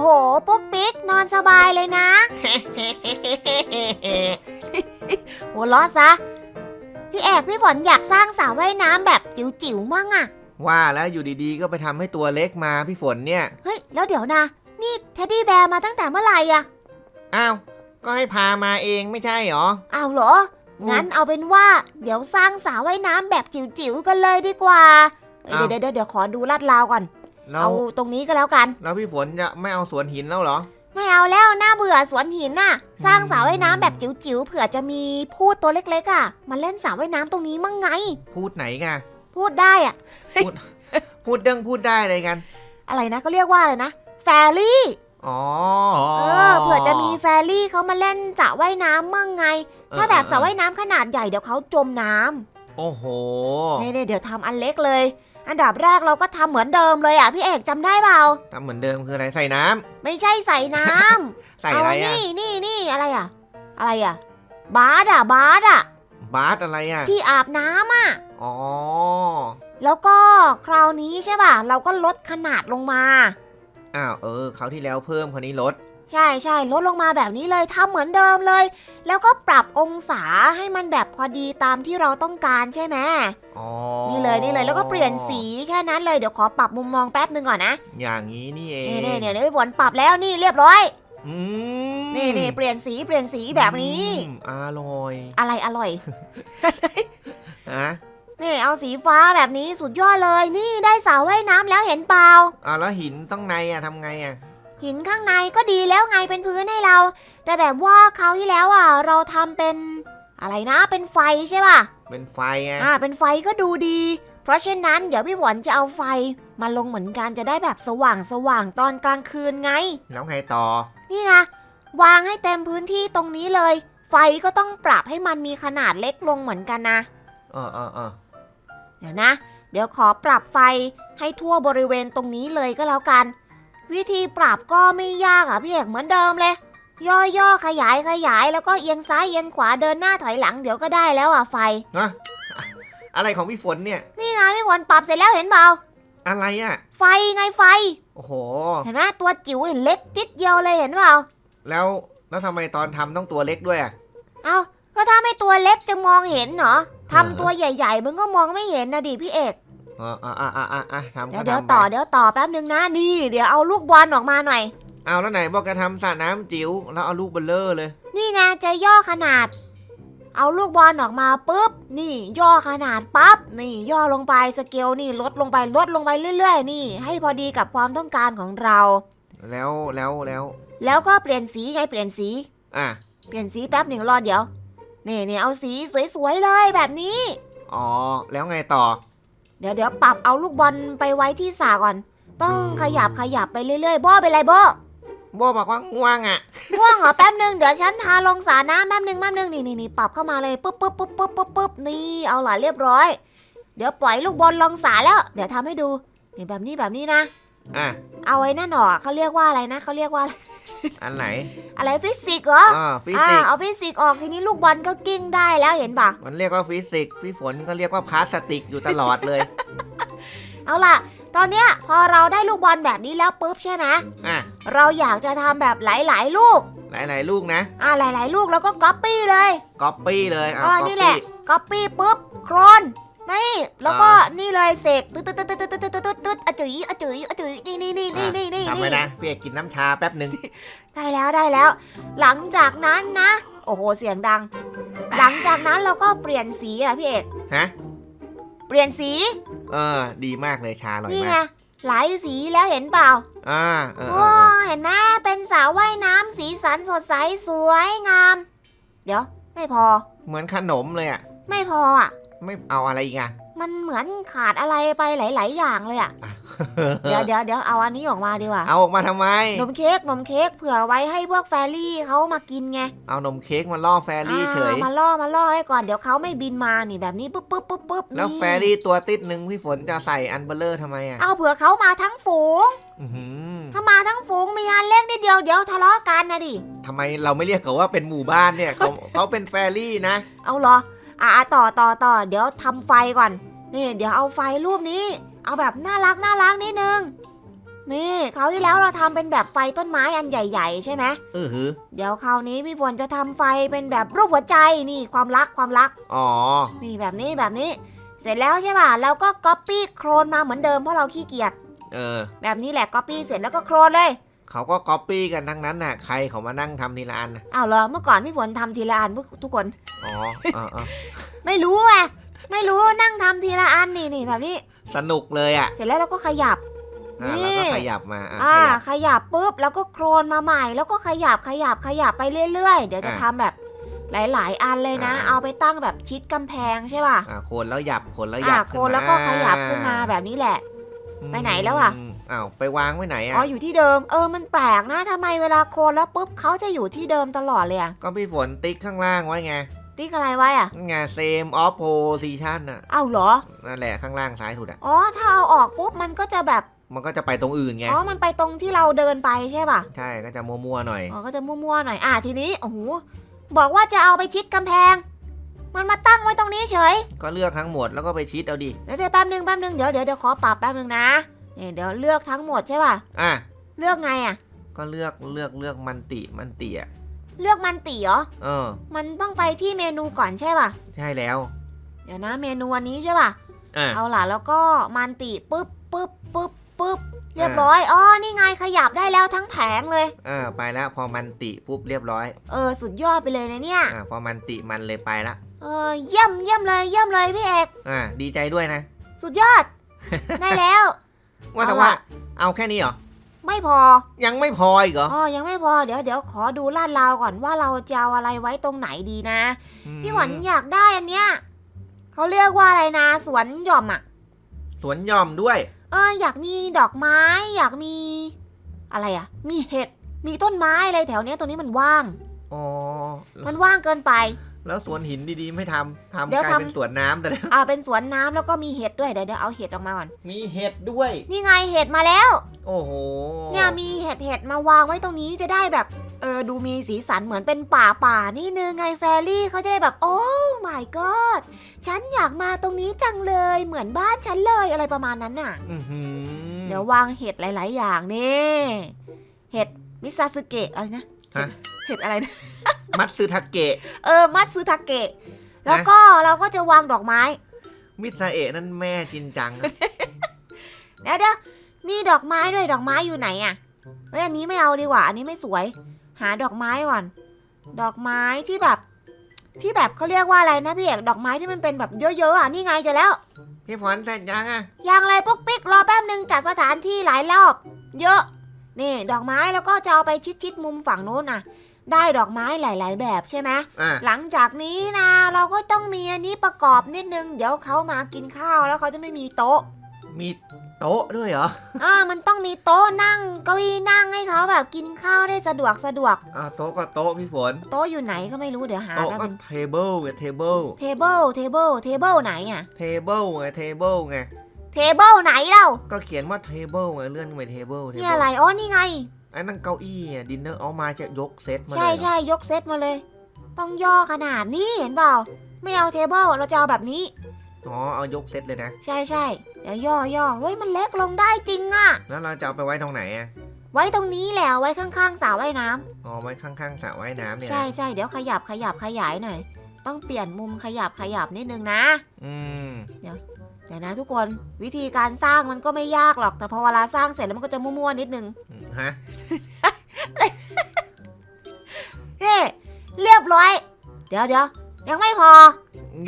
โห ปุ๊กปิ๊กนอนสบายเลยนะ หัวเราะซะ พี่เอกพี่ฝนอยากสร้างสระว่ายน้ำแบบจิ๋วๆมั่งอะว่าแล้วอยู่ดีๆ ก็ไปทำให้ตัวเล็กมาพี่ฝนเนี่ย เฮ้ย แล้วเดี๋ยวนะ นี่เท็ดดี้แบร์มาตั้งแต่เมื่อไหร่อะอ้าว ก็ให้พามาเองไม่ใช่หรอ อ้าวเหรออืมงั้นเอาเป็นว่า เดี๋ยวสร้างสระว่ายน้ำแบบจิ๋วๆกันเลยดีกว่าเอ้ยอ้าวเดี๋ยวเดี๋ยวเดี๋ยวขอดูลาดราวก่อน แล้วเอาตรงนี้ก็แล้วกัน แล้วพี่ฝนจะไม่เอาสวนหินแล้วเหรอ ไม่เอาแล้วน่าเบื่อสวนหินน่ะ สร้างสระว่ายน้ำแบบจิ๋วๆเผื่อจะมีพูดตัวเล็กๆอะมาเล่นสระว่ายน้ำตรงนี้มั่งไง พูดไหนกันพูดได้อะพูดเรื่องพูดได้อะไรกัน อะไรนะก็เรียกว่าอะไรนะแฟรี่ อ๋อเออเผื่อจะมีแฟรี่เขามาเล่นสระว่ายน้ำมั่งไง ถ้าแบบสระว่ายน้ำขนาดใหญ่เดี๋ยวเขาจมน้ำโอ้โหนี่ๆเดี๋ยวทำอันเล็กเลย อันดับแรกเราก็ทำเหมือนเดิมเลยอะพี่เอกจำได้เปล่าทำเหมือนเดิมคืออะไรใส่น้ำไม่ใช่ใส่น้ำใส่เอาอะไรอันอะนี่นี่นี่อะไรอะ อะไรอะ บาสอะบาสอะบาสอะไรอะที่อาบน้ำอะอ๋อแล้วก็คราวนี้ใช่ป่ะเราก็ลดขนาดลงมาอ้าวเออเขาวที่แล้วเพิ่มคนนี้ลด ใช่ใช่ลดลงมาแบบนี้เลยทำเหมือนเดิมเลย แล้วก็ปรับองศาให้มันแบบพอดีตามที่เราต้องการใช่ไหมอ๋อนี่เลยนี่เลยแล้วก็เปลี่ยนสีแค่นั้นเลยเดี๋ยวขอปรับมุมมองแป๊บหนึ่งก่อนนะอย่างนี้นี่เองนี่นี่เนี่ยเดี๋ยวพี่ฝนปรับแล้วนี่เรียบร้อยอืมนี่นี่เปลี่ยนสีเปลี่ยนสีแบบนี้อืมอร่อย อะไรอร่อยฮะนี่เอาสีฟ้าแบบนี้สุดยอดเลย นี่ได้สระว่ายน้ำแล้วเห็นเปล่าอ้าวแล้วหินต้องในอะทำไงอะ หินข้างในก็ดีแล้วไงเป็นพื้นให้เรา แต่แบบว่าคราวที่แล้วอะ เราทำเป็นอะไรนะเป็นไฟใช่ป่ะ เป็นไฟไงอ่าเป็นไฟก็ดูดี เพราะฉะนั้นเดี๋ยวพี่ฝนจะเอาไฟมาลงเหมือนกันจะได้แบบสว่างสว่างๆตอนกลางคืนไง แล้วไงต่อ นี่ไงวางให้เต็มพื้นที่ตรงนี้เลย ไฟก็ต้องปรับให้มันมีขนาดเล็กลงเหมือนกันนะเออเออเออเดี๋ยวนะ เดี๋ยวขอปรับไฟให้ทั่วบริเวณตรงนี้เลยก็แล้วกัน วิธีปรับก็ไม่ยากอะพี่เอกเหมือนเดิมเลยย่อย่อๆขยายขยายแล้วก็เอียงซ้ายเอียงขวาเดินหน้าถอยหลังเดี๋ยวก็ได้แล้วอะไฟฮะอะไรของพี่ฝนเนี่ย นี่ไงพี่ฝนปรับเสร็จแล้วเห็นเปล่าอะไรอะไฟไงไฟ โอ้โห เห็นไหมตัวจิ๋วเห็นเล็กติดเดียวเลยเห็นเปล่าแล้วแล้วทำไมตอนทำต้องตัวเล็กด้วยอะเอาก็ถ้าไม่ตัวเล็กจะมองเห็นเหรอทำตัวใหญ่ ๆ มันก็มองไม่เห็นนะดิพี่เอกเอออะอะอะอะอะทำเดี๋ยวก็เดี๋ยวทำไปต่อเดี๋ยวต่อแป๊บนึงนะนี่ เดี๋ยวเอาลูกบอลออกมาหน่อย เอาแล้วไหนบอกจะทำสระน้ำจิ๋วแล้วเอาลูกเบลเลอร์เลย นี่ไงจะย่อขนาด เอาลูกบอลออกมาปุ๊บ นี่ย่อขนาดปั๊บ นี่ย่อลงไปสเกลนี่ลดลงไปลดลงไปเรื่อยๆ นี่ ให้พอดีกับความต้องการของเรา แล้วแล้วแล้วแล้วก็เปลี่ยนสีไงเปลี่ยนสี อะเปลี่ยนสีแป๊บหนึ่งรอเดี๋ยวนี่นี่เอาสีสวยๆเลยแบบนี้ อ๋อแล้วไงต่อ เดี๋ยวเดี๋ยวปรับเอาลูกบอลไปไว้ที่สาก่อน ต้องขยับขยับไปเรื่อยๆบ้อเป็นไรบ้อโบบอกว่าง่วงอะ ง่วงเหรอแป๊บหนึ่งเดี๋ยวฉันพาลงสระน้ำแป๊บหนึ่งแป๊บหนึ่งนี่นี่นี่ปรับเข้ามาเลยปุ๊บปุ๊บปุ๊บปุ๊บปุ๊บปุ๊บนี่เอาล่ะเรียบร้อย เดี๋ยวปล่อยลูกบอลลงสระแล้ว เดี๋ยวทำให้ดูนี่แบบนี้แบบนี้นะ อะเอาไอ้นั่นออกเขาเรียกว่าอะไรนะเขาเรียกว่าอะไรอันไหน อะไรฟิสิกส์เหรออ่าฟิอ่าสิกส์เอาฟิสิกส์ออกทีนี้ลูกบอลก็กิ้งได้แล้วเห็นปะมันเรียกว่าฟิสิกส์พี่ฝนก็เรียกว่าพลาสติกอยู่ตลอดเลย เอาล่ะ ตอนเนี้ยพอเราได้ลูกบอลแบบนี้แล้วปุ๊บใช่ไหมอะ เราอยากจะทำแบบหลายๆ ลูก หลาย ๆ ลูกนะอ่าหลาย ๆ ลูกแล้วก็ก๊อปปี้เลยก๊อปปี้เลยอะ อ๋อก๊อปนี่แหละปี้ก๊อปปี้ปุ๊บโครน นี่แล้วก็นี่เลยเสกตึ๊ดตึ๊ดตึ๊ดตึ๊ดตึ๊ดตึ๊ดตึ๊ดตุ๊ดตุ๊ดอจุ๋ยอจุ๋ยอจุ๋ยนี่นี่นี่นี่นี่นี่นี่ทำไว้นะพี่เอกกินน้ำชาแป๊บหนึ่งได้แล้วได้แล้ว หลังจากนั้นนะ โอ้โหเสียงดัง หลังจากนั้นเราก็เปลี่ยนสีอะพี่เอกฮะเปลี่ยนสี เออ ดีมากเลยชาอร่อยมากนี่ไงหลายสีแล้วเห็นเปล่าอ่าโอ้เห็นไหมเป็นสาวว่ายน้ำสีสันสดใสสวยงาม เดี๋ยว ไม่พอ เหมือนขนมเลยอะ ไม่พออะ ไม่เอาอะไรอีกอะมันเหมือนขาดอะไรไปหลาย ๆ อย่างเลยอะเดี๋ยวเดี๋ยวเดี๋ยวเอาอันนี้ออกมาดีกว่าเอาออกมาทำไม นมเค้กนมเค้กเผื่อไว้ให้พวกแฟรี่เขามากินไงเอานมเค้กมาล่อแฟรี่เฉย อ่ามาล่อมาล่อให้ก่อนเดี๋ยวเขาไม่บินมานี่แบบนี้ปุ๊บปุ๊บปุ๊บปุ๊บแล้วนี่แฟรี่ตัวติดหนึ่งพี่ฝนจะใส่อันเบลเลอร์ทำไมอะเอาเผื่อเขามาทั้งฝูง อื้อหือถ้ามาทั้งฝูงมีอันเล็กนิดเดียวเดี๋ยวทะเลาะกันนะดิ ทำไมเราไม่เรียกเขาว่าเป็นหมู่บ้านเนี่ยเขาเขาเป็นแฟรี่นะ เอาเหรอ อ่าต่อต่อต่อเดี๋ยวทำไฟก่อน นี่ เดี๋ยวเอาไฟรูปนี้ เอาแบบน่ารักน่ารักนิดนึง นี่คราวที่แล้วเราทำเป็นแบบไฟต้นไม้อันใหญ่ ๆ ใช่ไหมเออหือเดี๋ยวคราวนี้พี่ฝนจะทำไฟเป็นแบบรูปหัวใจนี่ความรักความรัก อ๋อ นี่แบบนี้แบบนี้ เสร็จแล้วใช่ป่ะเราก็ก๊อปปี้โครนมาเหมือนเดิมเพราะเราขี้เกียจ เออ แบบนี้แหละก๊อปปี้เสร็จแล้วก็โครนเลย เขาก็ก๊อปปี้กันทั้งนั้นน่ะ ใครเขามานั่งทำทีละอันน่ะอ้าวเหรอเมื่อก่อนพี่ฝนทำทีละอันพวกทุกคน อ๋ออ๋ออ๋อไม่รู้ไงไม่รู้นั่งทำทีละอันนี่นี่แบบนี้ สนุกเลยอะเสร็จแล้วเราก็ขยับ อะนี่แล้วก็ขยับมาอะอ่าขยับ ขยับปุ๊บแล้วก็โครนมาใหม่ แล้วก็ขยับขยับขยับไปเรื่อย ๆ เดี๋ยวจะอะทำแบบหลาย ๆ อันเลยนะ อ่า เอาไปตั้งแบบชิดกำแพงใช่ป่ะอะโคนแล้วหยับโคนแล้วหอ่ายับโคนแล้วก็ขยับขึ้นมาแบบนี้แหละ ไปไหนแล้วอะม อ้าวไปวางไว้ไหนอะ อ๋ออยู่ที่เดิม เออมันแปลกนะทำไมเวลาโคนแล้วปุ๊บเขาจะอยู่ที่เดิมตลอดเลยอะก็พี่ฝนติ๊กข้างล่างไว้ไงติ๊กอะไรไว้อะนั่นไง same of position น่ะ เอ้าเหรอ นั่นแหละข้างล่างซ้ายสุดอะ อ๋อถ้าเอาออกปุ๊บมันก็จะแบบ มันก็จะไปตรงอื่นไง อ๋อมันไปตรงที่เราเดินไปใช่ป่ะ ใช่ก็จะมัวๆหน่อย อ๋อก็จะมั่วๆหน่อย อะทีนี้ โอ้โห บอกว่าจะเอาไปชิดกำแพง มันมาตั้งไว้ตรงนี้เฉย ก็เลือกทั้งหมดแล้วก็ไปชิดเอาดิ เดี๋ยวเดี๋ยวแป๊บนึงแป๊บนึงเดี๋ยวเดี๋ยวเดี๋ยวขอปรับแป๊บนึงนะ เนี่ยเดี๋ยวเลือกทั้งหมดใช่ป่ะ อะ เลือกไงอะ ก็เลือกเลือกเลือกมันติมันติอะเลือกมันตีเหรอ เออ มันต้องไปที่เมนูก่อนใช่ป่ะ ใช่แล้ว เดี๋ยวนะเมนูอันนี้ใช่ป่ะ อะ เอาล่ะแล้วก็มันติปุ๊บปุ๊บปุ๊บปุ๊บเรียบร้อย อ๋อ นี่ไงขยับได้แล้วทั้งแผงเลยอ่าไปแล้วพอมันติปุ๊บเรียบร้อย เออ สุดยอดไปเลยนะเนี่ย อ่าพอมันติมันเลยไปละ เออ เยี่ยมเยี่ยมเลยเยี่ยมเลยพี่เอก อ่า ดีใจด้วยนะ สุดยอด ได้แล้ว ว่าแต่เอาว่าล่ะเอาแค่นี้เหรอ ไม่พอ ยังไม่พออีกเหรอ อ๋อ ยังไม่พอ เดี๋ยวเดี๋ยวขอดูลาดราวก่อนว่าเราจะเอาอะไรไว้ตรงไหนดีนะมพี่หวันอยากได้อันเนี้ยเขาเรียกว่าอะไรนะ สวนหย่อมอะ สวนหย่อมด้วย เออ อยากมีดอกไม้ อยากมี อะไรอะ มีเห็ด มีต้นไม้อะไรแถวเนี้ยตรงนี้มันว่าง อ๋อ มันว่างเกินไป แล้วสวนหินดีๆไม่ทำทำเดี๋ยวกลายทำเป็นสวนน้ำแต่แล้วอ่าเป็นสวนน้ำแล้วก็มีเห็ดด้วยเดี๋ยวเดี๋ยวเอาเห็ดออกมาก่อน มีเห็ดด้วย นี่ไงเห็ดมาแล้ว โอ้โหเนี่ยมีเห็ดเห็ดมาวางไว้ตรงนี้จะได้แบบเออดูมีสีสันเหมือนเป็นป่าป่านี่นึงไงแฟรี่เขาจะได้แบบ โอ้ my god ฉันอยากมาตรงนี้จังเลยเหมือนบ้านฉันเลยอะไรประมาณนั้นน่ะ อื้อหือเดี๋ยววางเห็ดหลาย ๆ อย่างนี่ เห็ดมิซาสึเกะอะไรนะ ฮะเห็ดอะไรนะ มัตสึทาเกะ เออ มัตสึทาเกะ แล้วก็เราก็จะวางดอกไม้ มิซาเอะนั่นแม่ชินจัง เดี๋ยวเดี๋ยวมีดอกไม้ด้วยดอกไม้อยู่ไหนอะเฮ้ยอันนี้ไม่เอาดีกว่า อันนี้ไม่สวย หาดอกไม้ก่อน ดอกไม้ที่แบบ ที่แบบเขาเรียกว่าอะไรนะพี่เอกดอกไม้ที่มันเป็นแบบเยอะๆอะนี่ไงเจะแล้ว พี่ฝนเสร็จยังอะยังเลยปุ๊กปิ๊กรอแป๊บหนึ่งจัดสถานที่หลายรอบ เยอะ นี่ ดอกไม้แล้วก็จะเอาไปชิดๆมุมฝั่งนู้นน่ะ ได้ดอกไม้หลาย ๆ แบบใช่ไหมอะหลังจากนี้นะเราก็ต้องมีอันนี้ประกอบนิดนึง เดี๋ยวเขามากินข้าวแล้วเขาจะไม่มีโต๊ะ มีโต๊ะด้วยเหรออ่ามันต้องมีโต๊ะนั่งเก้าอี้นั่งให้เขาแบบกินข้าวได้สะดวกสะดวก อ่าโต๊ะก็โต๊ะพี่ฝน โต๊ะอยู่ไหนก็ไม่รู้เดี๋ยวหาโต๊ะแป๊บก็นึงเทเบิลไงเทเบิลเทเบิลเทเบิลเทเบิลไหนอะเทเบิลไงเทเบิลไง เทเบิลไหนเล่าก็เขียนว่าเทเบิลไงเลื่อนไปเทเบิลนี่อะไรอ๋อนี่ไง ไอ้นั่นเก้าอี้อะดินเนอร์เอามาจะยกเซตมาเลยใช่เหรอใช่ยกเซตมาเลย ต้องย่อขนาดนี้เห็นเปล่า ไม่เอาเทเบิลเราจะเอาแบบนี้ อ๋อเอายกเซตเลยนะ ใช่ใช่เดี๋ยวย่อย่อเฮ้ยมันเล็กลงได้จริงอะแล้วเราจะเอาไปไว้ตรงไหนอะไว้ตรงนี้แหละไว้ข้างๆสระว่ายน้ำอ๋อไว้ข้างๆสระว่ายน้ำเนี่ยนะใช่ใช่เดี๋ยวขยับขยับขยายหน่อย ต้องเปลี่ยนมุมขยับขยับนิดนึงนะ อืมเดี๋ยว นะทุกคนวิธีการสร้างมันก็ไม่ยากหรอก แต่พอเวลาสร้างเสร็จแล้วมันก็จะมั่วๆนิดนึงฮะเฮ้เรียบร้อย เดี๋ยวเดี๋ยวยังไม่พอ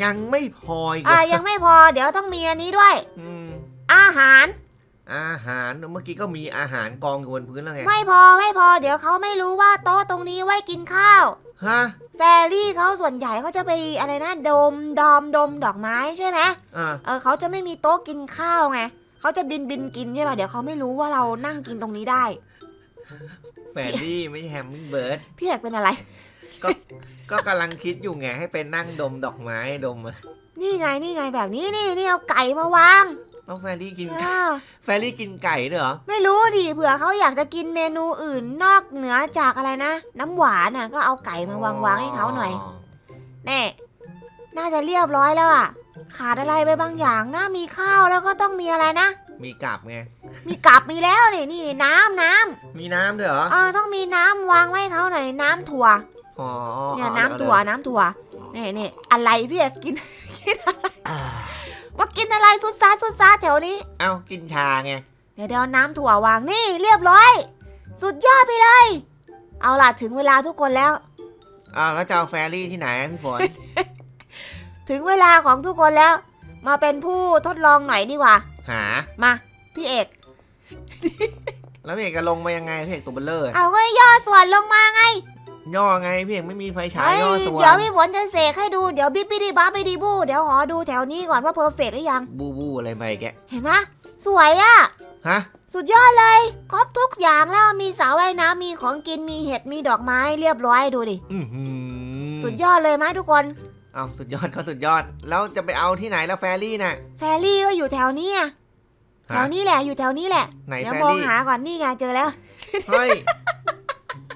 ยังไม่พออีกเหรอ่าอยังไม่พอ เดี๋ยวต้องมีอันนี้ด้วยอืมอาหาร อาหารเมื่อกี้ก็มีอาหารกองอยู่บนพื้นแล้วไง ไม่พอไม่พอ เดี๋ยวเขาไม่รู้ว่าโต๊ะตรงนี้ไว้กินข้าว ฮะ แฟรี่เขาส่วนใหญ่เขาจะไปอะไรนะดมดอมดมดอกไม้ใช่ไหมอ่า เออเขาจะไม่มีโต๊ะกินข้าวไงเขาจะบินบินกินใช่ป่ะเดี๋ยวเขาไม่รู้ว่าเรานั่งกินตรงนี้ได้ แฟรรี่ไม่ใช่แฮมมิงเบิร์ด พี่เอกเป็นอะไรก็กำลังคิดอยู่ไงให้ไปนั่งดมดอกไม้ดมอะนี่ไงนี่ไงแบบนี้นี่นี่เอาไก่มาวาง แล้วแฟรรี่กิน อ่าแฟรรี่กินไก่ด้วยเหรอ ไม่รู้ดิเผื่อเขาอยากจะกินเมนูอื่นนอกเหนือจากอะไรนะ น้ำหวานน่ะก็เอาไก่มาวางวางให้เขาหน่อยแน่น่าจะเรียบร้อยแล้วอะ ขาดอะไรไปบางอย่างนะมีข้าวแล้วก็ต้องมีอะไรนะ มีกลับไง มีกลับมีแล้วนี่นี่น้ำน้ำมีน้ำด้วยเหรอเออต้องมีน้ำวางไว้ให้เขาหน่อยน้ำถั่ว อ๋อเนี่ยอาน้ำถั่วอาน้ำถั่วนี่นี่อะไรพี่เอกกิน อ่า ว่ากินอะไรสุดซาสุดซาแถวนี้ เอ้ากินชาไง เดี๋ยวเดี๋ยวน้ำถั่ววางนี่เรียบร้อย สุดยอดไปเลย เอาล่ะถึงเวลาทุกคนแล้ว อ้าวแล้วจะเอาแฟรี่ที่ไหนอะพี่ฝน ถึงเวลาของทุกคนแล้ว มาเป็นผู้ทดลองหน่อยดีกว่า หา มาพี่เอก แล้วพี่เอกจะลงมายังไงพี่เอกตัวเบลเลอร์เอาก็ย่อส่วนลงมาไง ย่อไงพี่เอกไม่มีไฟฉายเฮ้ยย่อส่วน เดี๋ยวพี่ฝนจะเสกให้ดูเดี๋ยวบิ๊บบี้ดีบ้าไปดีบูเดี๋ยวขอดูแถวนี้ก่อนว่าเพอร์เฟกต์หรือยัง บูบูอะไรไปแกเห็นไหมสวยอะฮะ สุดยอดเลย ครบทุกอย่างแล้วมีสระว่ายน้ำมีของกินมีเห็ดมีดอกไม้เรียบร้อยดูดิ อือหือสุดยอดเลยไหมทุกคน เอาสุดยอดก็สุดยอด แล้วจะไปเอาที่ไหนแล้วแฟรี่น่ะแฟรี่ก็อยู่แถวนี้อะแถฮะวนี้แหละอยู่แถวนี้แหละ ไหนเดี๋ยวแฟมองรี่หาก่อนนี่ไงเจอแล้ว เฮ้ย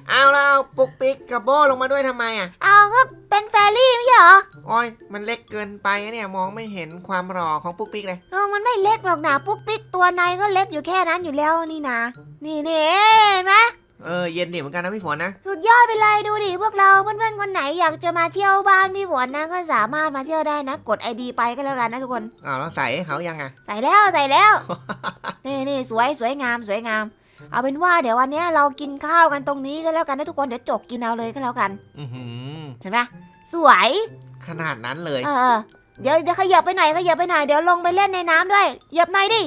เอาแล้วปุกปิกกับโบลงมาด้วยทำไมอะเอาก็เป็นแฟรี่ไม่ใช่เหรอโอ้ยมันเล็กเกินไปอะเนี่ยมองไม่เห็นความหล่อของปุกปิกเลย เออมันไม่เล็กหรอกนะปุ๊กปิ๊กตัวในก็เล็กอยู่แค่นั้นอยู่แล้วนี่นะ นี่นี่เห็นไหมเออเย็นดิเหมือนกันนะพี่ฝนนะ สุดยอดไปเลยดูดิพวกเราเพื่อนๆคนไหนอยากจะมาเที่ยวบ้านพี่ฝนนะก็สามารถมาเที่ยวได้นะ กดไอดีไปก็แล้วกันนะทุกคน อ้าวแล้วใส่ให้เขายังอะใส่แล้วใส่แล้ว นี่นี่สวยสวยงามสวยงาม เอาเป็นว่าเดี๋ยววันเนี้ยเรากินข้าวกันตรงนี้ก็แล้วกันนะทุกคนเดี๋ยวจกกินเอาเลยก็แล้วกัน อือหือเห็นไหมสวยขนาดนั้นเลยเออเออเดี๋ยวเดี๋ยวขยับไปหน่อยขยับไปหน่อยเดี๋ยวลงไปเล่นในน้ำด้วยเหยียบหน่อยดิ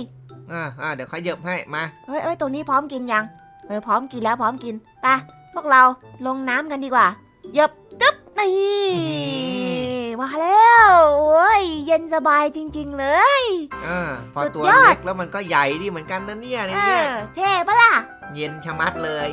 อ่าอ่าเดี๋ยวเขาเหยิบให้มาเอ้ยเอ้ยตรงนี้พร้อมกินยังเออพร้อมกินแล้วพร้อมกินไปพวกเราลงน้ำกันดีกว่าเหยียบตึ๊บนี่มาแล้วโอ้ย เย็นสบายจริง ๆ เลย อ่าพอสุดตัวยอดเล็กแล้วมันก็ใหญ่ดีเหมือนกันนะเนี่ยในเอเนี่ยอเท่ปะล่ะ เย็นชะมัดเลย